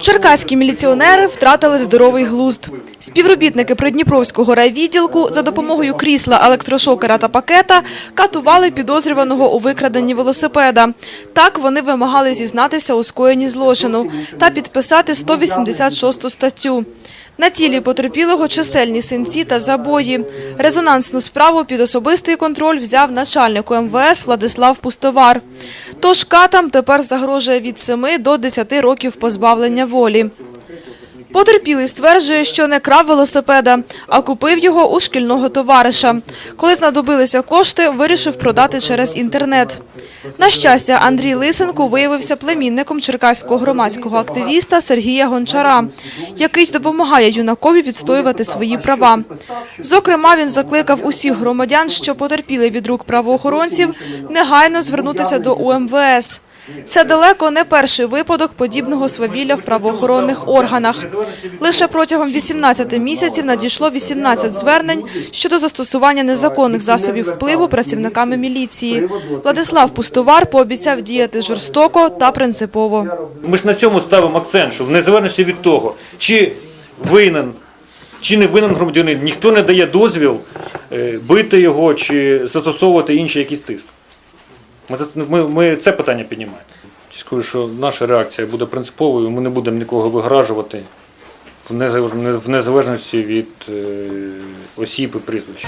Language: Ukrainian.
Черкаські міліціонери втратили здоровий глузд. Співробітники Придніпровського райвідділку за допомогою крісла, електрошокера та пакета катували підозрюваного у викраденні велосипеда. Так вони вимагали зізнатися у скоєнні злочину та підписати 186 статтю. На тілі потерпілого чисельні синці та забої. Резонансну справу під особистий контроль взяв начальник МВС Владислав Пустовар. Тож катам тепер загрожує від 7 до 10 років позбавлення волі. Потерпілий стверджує, що не крав велосипеда, а купив його у шкільного товариша. Коли знадобилися кошти, вирішив продати через інтернет. На щастя, Андрій Лисенко виявився племінником черкаського громадського активіста Сергія Гончара, який допомагає юнакові відстоювати свої права. Зокрема, він закликав усіх громадян, що потерпіли від рук правоохоронців, негайно звернутися до УМВС. Це далеко не перший випадок подібного свавілля в правоохоронних органах. Лише протягом 18 місяців надійшло 18 звернень щодо застосування незаконних засобів впливу працівниками міліції. Владислав Пустовар пообіцяв діяти жорстоко та принципово. Ми ж на цьому ставимо акцент, що в незалежності від того, чи винен, чи не винен громадянин, ніхто не дає дозвіл е, бити його чи застосовувати інший якийсь тиск. Ми, ми, ми це питання піднімаємо. Скажу, що наша реакція буде принциповою, ми не будемо нікого вигражувати в незалежності від е, осіб і прізвищ.